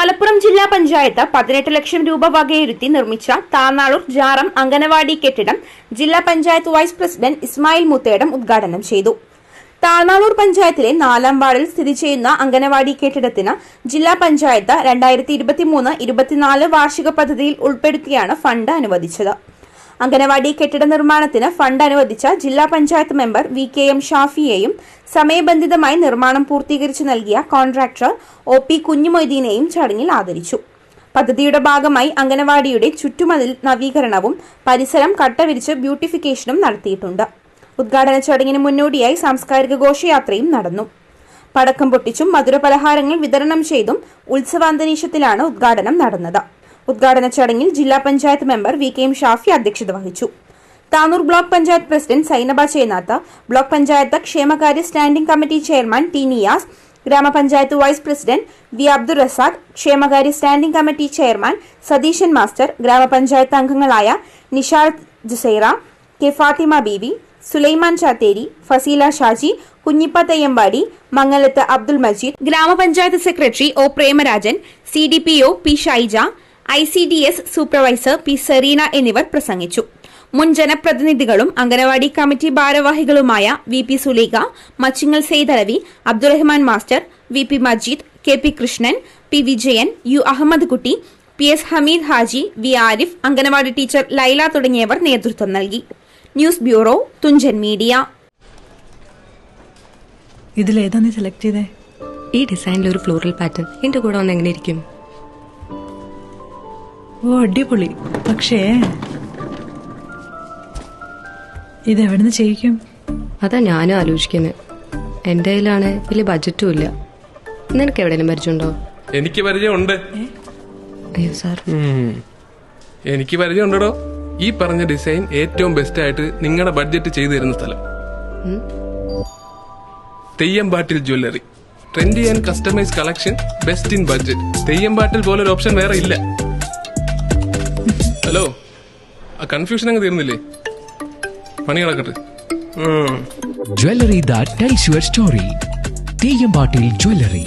Malappuram ജില്ലാ പഞ്ചായത്ത് പതിനെട്ട് ലക്ഷം രൂപ വകയിരുത്തി നിർമ്മിച്ച താന്നാളൂർ ജാറം അംഗനവാടി കെട്ടിടം ജില്ലാ പഞ്ചായത്ത് വൈസ് പ്രസിഡന്റ് ഇസ്മായിൽ മുത്തേടം ഉദ്ഘാടനം ചെയ്തു. താന്നാളൂർ പഞ്ചായത്തിലെ നാലാം വാർഡിൽ സ്ഥിതി ചെയ്യുന്ന അംഗനവാടി കെട്ടിടത്തിന് ജില്ലാ പഞ്ചായത്ത് രണ്ടായിരത്തി ഇരുപത്തിമൂന്ന് ഇരുപത്തിനാല് വാർഷിക പദ്ധതിയിൽ ഉൾപ്പെടുത്തിയാണ് ഫണ്ട് അനുവദിച്ചത്. അംഗനവാടി കെട്ടിട നിർമ്മാണത്തിന് ഫണ്ട് അനുവദിച്ച ജില്ലാ panchayat member V K M ഷാഫിയെയും സമയബന്ധിതമായി നിർമ്മാണം പൂർത്തീകരിച്ചു നൽകിയ കോൺട്രാക്ടർ ഒ പി കുഞ്ഞുമൊയ്തീനെയും ചടങ്ങിൽ ആദരിച്ചു. പദ്ധതിയുടെ ഭാഗമായി അംഗനവാടിയുടെ ചുറ്റുമതിൽ നവീകരണവും പരിസരം കട്ടവിരിച്ച് ബ്യൂട്ടിഫിക്കേഷനും നടത്തിയിട്ടുണ്ട്. ഉദ്ഘാടന ചടങ്ങിന് മുന്നോടിയായി സാംസ്കാരിക ഘോഷയാത്രയും നടന്നു. പടക്കം പൊട്ടിച്ചും മധുരപലഹാരങ്ങൾ വിതരണം ചെയ്തും ഉത്സവാന്തരീക്ഷത്തിലാണ് ഉദ്ഘാടനം നടന്നത്. ഉദ്ഘാടന ചടങ്ങിൽ ജില്ലാ panchayat member V K M Shafi അധ്യക്ഷത വഹിച്ചു. Tanur block panchayat president Sainaba Chenatha block panchayat ക്ഷേമകാര്യ standing committee chairman T Niyas ഗ്രാമപഞ്ചായത്ത് vice president V Abdul Razak ക്ഷേമകാര്യ standing committee chairman Satheesan master ഗ്രാമപഞ്ചായത്ത് അംഗങ്ങളായ നിഷാർ ജുസൈറ കെ ഫാത്തിമ ബീവി സുലൈമാൻ ചാത്തേരി ഫസീല ഷാജി കുഞ്ഞിപ്പ തയ്യമ്പാടി മംഗലത്ത് അബ്ദുൾ മജീദ് ഗ്രാമപഞ്ചായത്ത് secretary O Premarajan C D P O P Shaija I C D S supervisor P Sereena എന്നിവർ പ്രസംഗിച്ചു. മുൻ ജനപ്രതിനിധികളും anganwadi committee ഭാരവാഹികളുമായ V P Suleega Machingal Saithalavi Abdurahman master V P Majeed K P Krishnan P Vijayan U Ahammed Kutty P S Hameed Haji V Arif anganwadi teacher Laila തുടങ്ങിയവർ നേതൃത്വം നൽകി. News bureau Thunchan media. ഇതിലേതാ നീ select ചെയ്തേ? ഈ ഡിസൈനിൽ ഒരു floral pattern എന്റെ കൂടെ വന്ന് എങ്ങനെ ഇരിക്കും? ഓ അടിപൊളി. പക്ഷേ ഇതെവിടുന്ന് ചെയ്യിക്കും? അതാ ഞാനും ആലോചിക്കുന്നത് എന്റെ കയ്യിലാണ് വലിയ ബജറ്റും ഇല്ല. നിനക്ക് എവിടെയെങ്കിലും പരിചയമുണ്ടോ? എനിക്ക് പരിചയമുണ്ട്. അയ്യോ സാർ. ഉം. എനിക്ക് പരിചയമുണ്ടോ ഈ പറഞ്ഞ ഡിസൈൻ ഏറ്റവും ബെസ്റ്റ് ആയിട്ട് നിങ്ങളുടെ ബഡ്ജറ്റ് ചെയ്തു തരുന്ന സ്ഥലം Theyyampattil jewellery. Trendy and customise collection best in budget Theyyampattil പോലൊരു ഓപ്ഷൻ വേറെ ഇല്ല. ഹലോ. ആ കൺഫ്യൂഷൻ അങ്ങ് തീർന്നില്ലേ? പണി കിടക്കട്ടെ jewellery that tells your story. Theyyampattil jewellery.